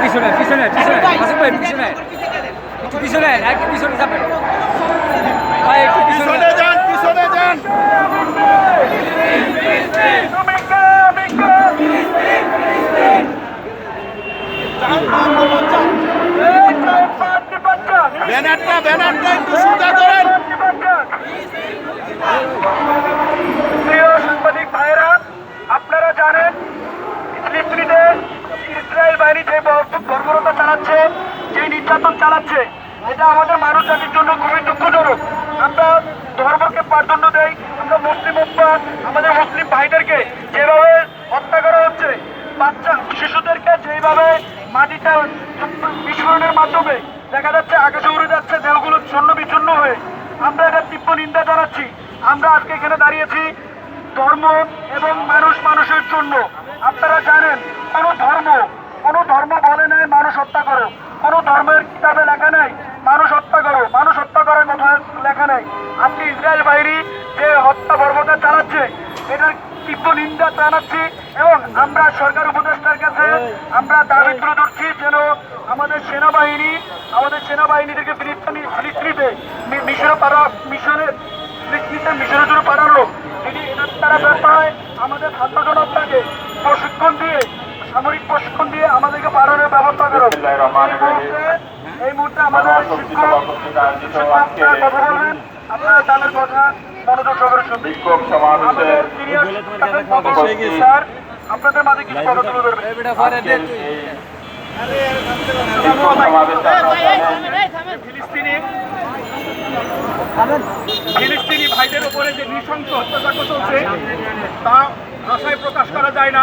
পিছনে পিছনে পিছনে পিছনে একটু পিছনে একটু পিছনে যাবেন ভাই একটু পিছনে যান পিছনে যান ভাইয়েরা আপনারা জানেন ফিলিস্তিনিতে ইসরায়েল বাহিনী যে বর্বরতা চালাচ্ছে, যে নির্যাতন চালাচ্ছে, এটা আমাদের মানব জাতির জন্য খুবই দুঃখজনক। আমরা ধর্মকে প্রাধান্য দেই, আমরা মুসলিম উম্মাহ, আমাদের মুসলিম ভাইদেরকে যেভাবে হত্যা করা হচ্ছে, বাচ্চা, শিশুদেরকে যেভাবে মাটিতে বিস্ফোরণের মাধ্যমে দেখা যাচ্ছে আকাশে উড়ে যাচ্ছে, দেহগুলো ছন্ন বিচ্ছন্ন হয়ে, আমরা এটা তীব্র নিন্দা জানাচ্ছি। আমরা আজকে এখানে দাঁড়িয়েছি ধর্ম এবং মানুষ মানুষের জন্য। আপনারা জানেন, কোনো ধর্ম কোনো ধর্ম বলে নাই মানুষ হত্যা করো। কোনো ধর্মের কিতাবে লেখা নাই, মানুষ হত্যা করো। মানুষ হত্যা করার কথা লেখা নাই। আপনি ইসরায়েল বাহিনী যে হত্যা বর্বতা চালাচ্ছে, এটার তীব্র নিন্দা জানাচ্ছি এবং আমরা সরকার উপদেষ্টার কাছে আমরা দাবি তুলে ধরছি যেন আমাদের সেনাবাহিনী, আমাদের সেনাবাহিনীদেরকে ফিলিস্তিনি ফিলিস্তিনিতে মিশরে পারা মিশনে মিশরের জন্য পাঠানো এটার হয় আমাদের ছাত্র জনতাকে প্রশিক্ষণ দিয়ে সামরিক প্রশিক্ষণ দিয়ে আমাদেরকে পাঠানোর ব্যবস্থা করো এই মুহূর্তে আমাদের শিক্ষক কথা বলবেন আপনারা তাদের কথা মনোযোগ সহকারে শুনবেন স্যার আপনাদের মাঝে কিছু কথা তুলে ধরবেন ফিলিস্তিনি উপরে যে নৃশংস অত্যাচার চলছে তা ভাষায় প্রকাশ করা যায় না।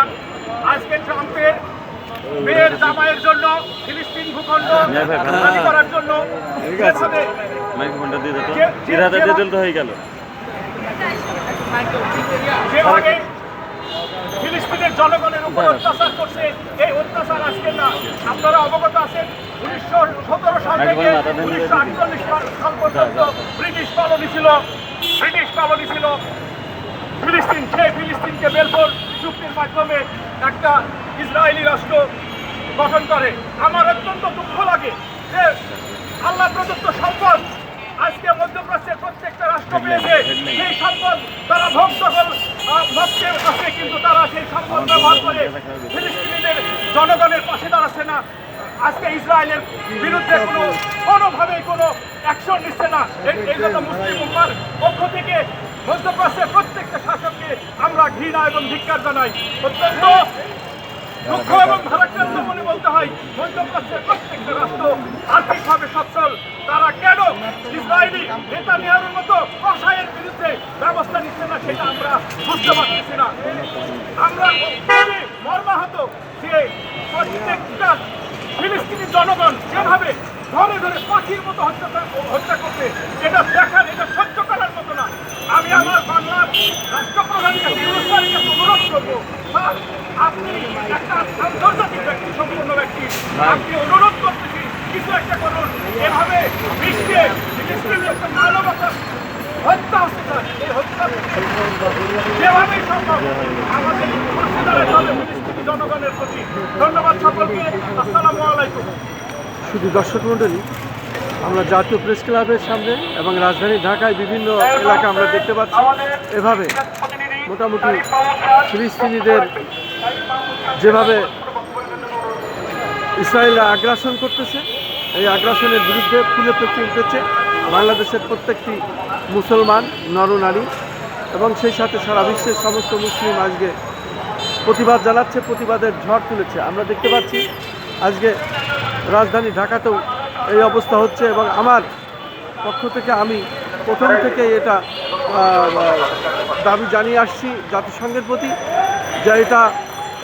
আজকে ট্রাম্পের মেয়ের জামাইয়ের জন্য ফিলিস্তিন ভূখণ্ড করার জন্য যেভাবে ফিলিস্তিনের জনগণের উপর অত্যাচার করছে এই অত্যাচার আজকে না। আপনারা অবগত আছেন উনিশশো সতেরো সাল থেকে উনিশশো আটচল্লিশ সাল পর্যন্ত ব্রিটিশ কলোনি ছিল। কলোনি ছিল। ফিলিস্তিন সেই ফিলিস্তিনকে বেলফোর চুক্তির মাধ্যমে একটা ইসরায়েলি রাষ্ট্র গঠন করে। আমার অত্যন্ত দুঃখ লাগে যে আল্লাহ প্রদত্ত সম্পদ আজকে মধ্যপ্রাচ্যের প্রত্যেকটা রাষ্ট্র পেয়েছে। সেই সম্পদ তারা ভোগ দখল আহ, ভোগকে আছে কিন্তু তারা সেই সম্পদ ব্যবহার করে। ফিলিস্তিনিদের জনগণের পাশে দাঁড়াচ্ছে না। আজকে ইসরায়েলের বিরুদ্ধে কোনো, কোনোভাবেই কোনো অ্যাকশন নিচ্ছে না। এই- জন্য মুসলিম উম্মার পক্ষ থেকে মধ্যপ্রাচ্যের প্রত্যেকটা শাসককে আমরা ঘৃণা এবং ধিক্কার জানাই। অত্যন্ত দুঃখ এবং ভারাক্রান্ত মনে বলতে হয়, মধ্যপ্রাচ্যের প্রত্যেকটা রাষ্ট্র আর্থিকভাবে সচ্ছল। তারা কেন ইসরায়েলি নেতা নেওয়ার মতো কষায়ের বিরুদ্ধে ব্যবস্থা নিচ্ছে না, সেটা আমরা বুঝতে পারতেছি না আমরা খুবই মর্মাহত যে প্রত্যেকটা ফিলিস্তিনি জনগণ যেভাবে ধরে ধরে পাখির মতো হত্যা হত্যা করছে এটা দেখার এটা সহ্য করার মতো না। আমি আমার বাংলার রাষ্ট্রপ্রধানের কাছে অনুরোধ করব স্যার, আপনি একটা আন্তর্জাতিক ব্যক্তি সম্পূর্ণ ব্যক্তি। আপনি অনুরোধ করতেছি কিছু একটা করুন। এভাবে বিশ্বে ফিলিস্তিনি একটা মানবতা হত্যা হচ্ছে স্যার এই হত্যা যেভাবেই সম্ভব আমাদের জনগণের প্রতি। ধন্যবাদ সকলকে। শুধু দর্শক মণ্ডলী, আমরা জাতীয় প্রেস ক্লাবের সামনে এবং রাজধানী ঢাকায় বিভিন্ন এলাকা আমরা দেখতে পাচ্ছি। এভাবে মোটামুটি ফিলিস্তিনিদের যেভাবে ইসরায়েলরা আগ্রাসন করতেছে, এই আগ্রাসনের বিরুদ্ধে ফুলে প্রতি উঠেছে বাংলাদেশের প্রত্যেকটি মুসলমান, নরনারী এবং সেই সাথে সারা বিশ্বের সমস্ত মুসলিম আজকে প্রতিবাদ জানাচ্ছে, প্রতিবাদের ঝড় তুলেছে। আমরা দেখতে পাচ্ছি আজকে রাজধানী ঢাকাতেও এই অবস্থা হচ্ছে এবং আমার পক্ষ থেকে আমি প্রথম থেকে এটা দাবি জানিয়ে আসছি জাতিসংঘের প্রতি যে এটা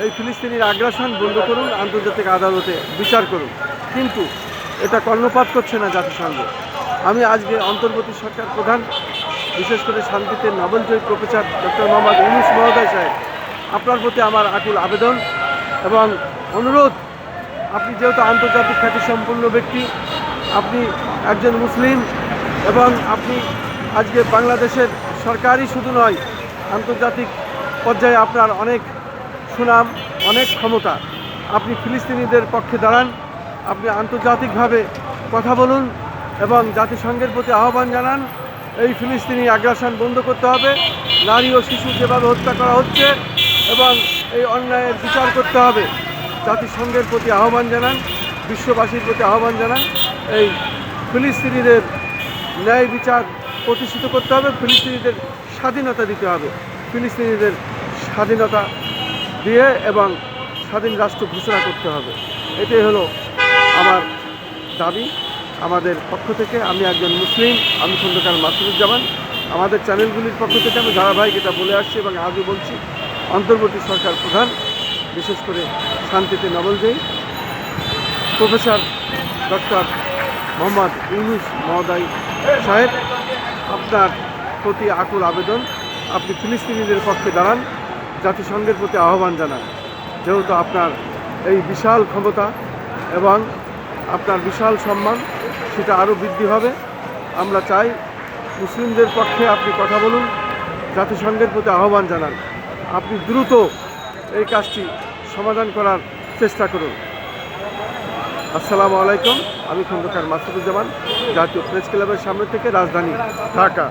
এই ফিলিস্তিনির আগ্রাসন বন্ধ করুন, আন্তর্জাতিক আদালতে বিচার করুন। কিন্তু এটা কর্ণপাত করছে না জাতিসংঘ। আমি আজকে অন্তর্বর্তী সরকার প্রধান, বিশেষ করে শান্তিতে নোবেলজয়ী প্রফেসর ডক্টর মোহাম্মদ ইউনুস মহোদয় সাহেব, আপনার প্রতি আমার আকুল আবেদন এবং অনুরোধ আপনি যেহেতু আন্তর্জাতিক খ্যাতি খ্যাতিসম্পন্ন ব্যক্তি, আপনি একজন মুসলিম এবং আপনি আজকে বাংলাদেশের সরকারই শুধু নয়, আন্তর্জাতিক পর্যায়ে আপনার অনেক সুনাম, অনেক ক্ষমতা। আপনি ফিলিস্তিনিদের পক্ষে দাঁড়ান, আপনি আন্তর্জাতিকভাবে কথা বলুন এবং জাতিসংঘের প্রতি আহ্বান জানান, এই ফিলিস্তিনি আগ্রাসন বন্ধ করতে হবে, নারী ও শিশু যেভাবে হত্যা করা হচ্ছে এবং এই অন্যায়ের বিচার করতে হবে। জাতিসংঘের প্রতি আহ্বান জানান, বিশ্ববাসীর প্রতি আহ্বান জানান, এই ফিলিস্তিনিদের ন্যায় বিচার প্রতিষ্ঠিত করতে হবে, ফিলিস্তিনিদের স্বাধীনতা দিতে হবে। ফিলিস্তিনিদের স্বাধীনতা দিয়ে এবং স্বাধীন রাষ্ট্র ঘোষণা করতে হবে। এটাই হলো আমার দাবি। আমাদের পক্ষ থেকে আমি একজন মুসলিম, আমি খন্দকার মাসুদুজ্জামান। আমাদের চ্যানেলগুলির পক্ষ থেকে আমি ধারাবাহিক এটা বলে আসছি এবং আজও বলছি, অন্তর্বর্তী সরকার প্রধান। বিশেষ করে শান্তিতে নবলজয়ী প্রফেসর ডক্টর মোহাম্মদ ইউনুস মহোদয় সাহেব, আপনার প্রতি আকুল আবেদন। আপনি ফিলিস্তিনিদের পক্ষে দাঁড়ান, জাতিসংঘের প্রতি আহ্বান জানান। যেহেতু আপনার এই বিশাল ক্ষমতা এবং আপনার বিশাল সম্মান, সেটা আরও বৃদ্ধি হবে। আমরা চাই মুসলিমদের পক্ষে আপনি কথা বলুন, জাতিসংঘের প্রতি আহ্বান জানান। আপনি দ্রুত এই কাজটি সমাধান করার চেষ্টা করুন। আসসালামু আলাইকুম, আমি খন্দকার মাসুদুজ্জামান, জাতীয় প্রেস ক্লাবের সামনে থেকে রাজধানী ঢাকা।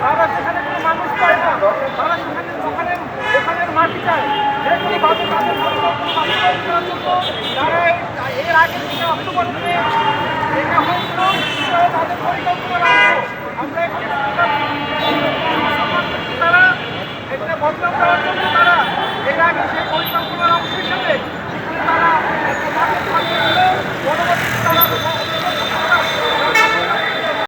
তারা সেখানে কোনো মানুষ পায় না ওখানে ওখানের মাটি চায় পরিকল্পনা জন্য তারা এর আগে থেকে অক্টোবর থেকে এটা হয়েছিল তাদের পরিকল্পনার